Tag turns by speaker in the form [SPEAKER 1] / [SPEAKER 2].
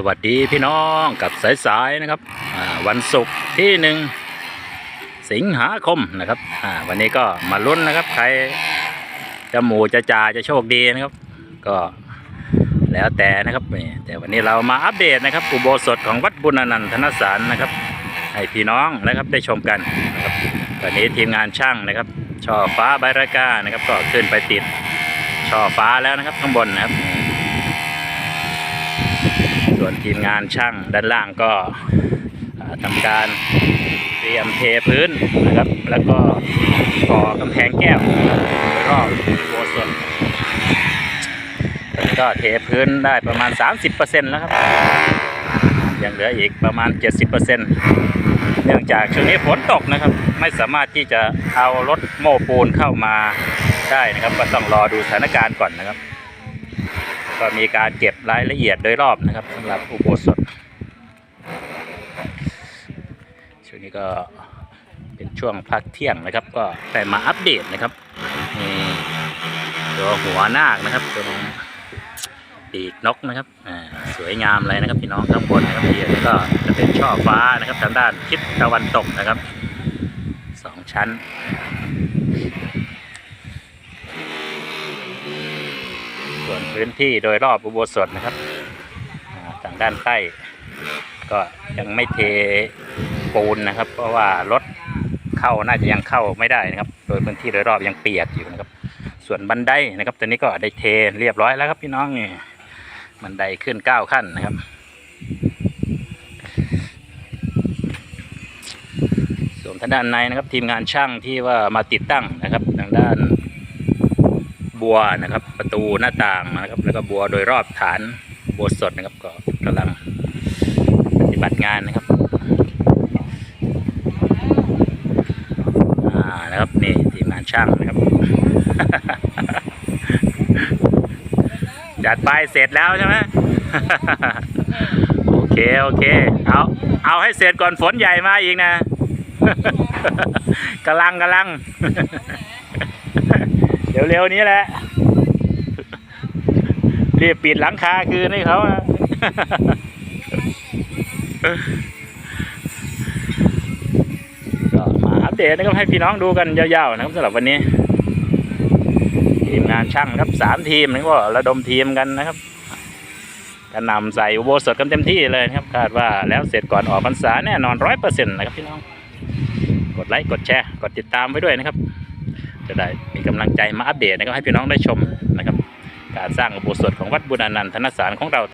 [SPEAKER 1] สวัสดีพี่น้องกับสายๆนะครับวันศุกร์ที่หนึ่งสิงหาคมนะครับวันนี้ก็มาลุ้นนะครับ ใครจะหมูจะจ่าจะโชคดีนะครับ ก็แล้วแต่นะครับแต่วันนี้เรามาอัปเดตนะครับอุโบสถของวัดบุญนันทนสารนะครับ ให้พี่น้องนะครับได้ชมกันนะครับวันนี้ทีมงานช่างนะครับ ช่อฟ้าใบรากานะครับ ก็ขึ้นไปติดช่อฟ้าแล้วนะครับข้างบนนะครับ ส่วนทีมงานช่างด้านล่างก็อ่าทำการเตรียมเทพื้นนะครับ แล้วก็ก่อกำแพงแก้วนะครับโดยรอบโบสถตอนก็เทพื้นได้ประมาณ 30%แล้วครับ ยังเหลืออีกประมาณ 70%เนื่องจากช่วงนี้ฝนตกนะครับ ไม่สามารถที่จะเอารถโม้ปูนเข้ามาได้นะครับ ก็ต้องรอดูสถานการณ์ก่อนนะครับ ก็มีการเก็บรายละเอียดโดยรอบนะครับสำหรับอุโบสถช่วงนี้ก็เป็นช่วงพักเที่ยงนะครับ ก็ได้มาอัปเดตนะครับมีตัวหัวนาคนะครับตรงปีกนกนะครับสวยงามเลยนะครับพี่น้องข้างบนนะครับที่แล้วก็จะเป็นช่อฟ้านะครับทางด้านทิศตะวันตกนะครับสองชั้น พื้นที่โดยรอบอุโบสถนะครับอ่าทางด้านใต้ ก็ยังไม่เทปูนนะครับ เพราะว่ารถเข้าน่าจะยังเข้าไม่ได้นะครับ โดยพื้นที่โดยรอบยังเปียกอยู่นะครับ ส่วนบันไดนะครับตอนนี้ก็ได้เทเรียบร้อยแล้วครับพี่น้องนี่บันไดขึ้นเก้าขั้นนะครับส่วนทางด้านในนะครับทีมงานช่างที่ว่ามาติดตั้งนะครับทางด้าน บัวนะครับ ประตูหน้าต่างนะครับ แล้วก็บัวโดยรอบฐานบัวสดนะครับ ก็กำลังปฏิบัติงานนะครับอ่านะครับนี่ทีมงานช่างนะครับจัดไปเสร็จแล้วใช่ไหมโอเคโอเคเอาเอาให้เสร็จก่อนฝนใหญ่มาอีกนะกำลังกำลัง เร็วๆนี้แหละรีบปิดหลังคาคืนให้เขาอะก็มาอัปเดตนะครับให้พี่น้องดูกันยาวๆนะครับสำหรับวันนี้ ทีมงานช่างครับสามทีมนี่ก็ระดมทีมกันนะครับกระนำใส่อุโบสถกันเต็มที่เลยครับคาดว่าแล้วเสร็จก่อนออกพรรษาแน่นอนร้อยเปอร์เซ็นต์นะครับพี่น้อง กดไลค์กดแชร์ กดติดตามไว้ด้วยนะครับ จะได้มีกำลังใจมาอัปเดตนะครับให้พี่น้องได้ชมนะครับ การสร้างอุโบสถของวัดบุญอนันทนสารของเรา